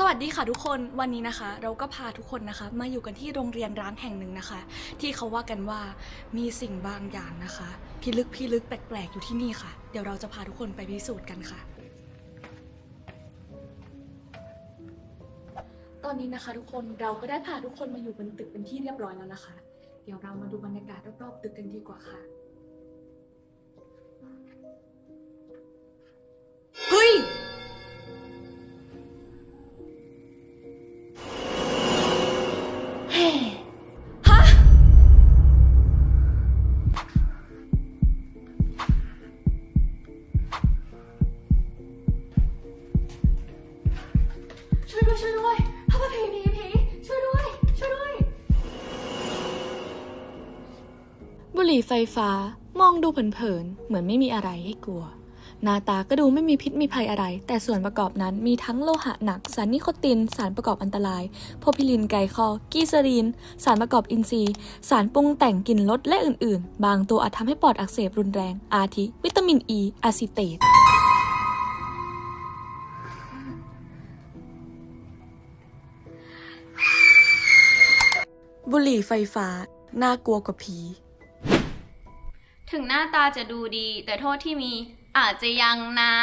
สวัสดีค่ะทุกคนวันนี้นะคะ เราก็พาทุกคนนะคะ มาอยู่กันที่โรงเรียนร้างแห่งหนึ่งนะคะ ที่เขาว่ากันว่ามีสิ่งบางอย่างนะคะ พิลึกพิลึกแปลกๆอยู่ที่นี่ค่ะ เดี๋ยวเราจะพาทุกคนไปพิสูจน์กันค่ะ ตอนนี้นะคะ ทุกคนเราก็ได้พาทุกคนมาอยู่บนตึกเป็นที่เรียบร้อยแล้วนะคะ เดี๋ยวเรามาดูบรรยากาศรอบๆตึกกันดีกว่าค่ะ ช่วยด้วยช่วยด้วยพระพีพีพีช่วยด้วย ช่วยด้วย บุหรี่ไฟฟ้ามองดูเผินๆเหมือนไม่มีอะไรให้กลัว หน้าตาก็ดูไม่มีพิษมีภัยอะไร แต่ส่วนประกอบนั้นมีทั้งโลหะหนัก สารนิโคติน สารประกอบอันตราย โพพิลินไกลคอ กีเซรีน สารประกอบอินทรีย์ สารปรุงแต่งกลิ่นรสและอื่นๆ บางตัวอาจทำให้ปอดอักเสบรุนแรง อาทิ วิตามินอ e, ีอะซิเตต บุหรี่ไฟฟ้า น่ากลัวกว่าผี ถึงหน้าตาจะดูดี แต่โทษที่มีอาจจะยังนะ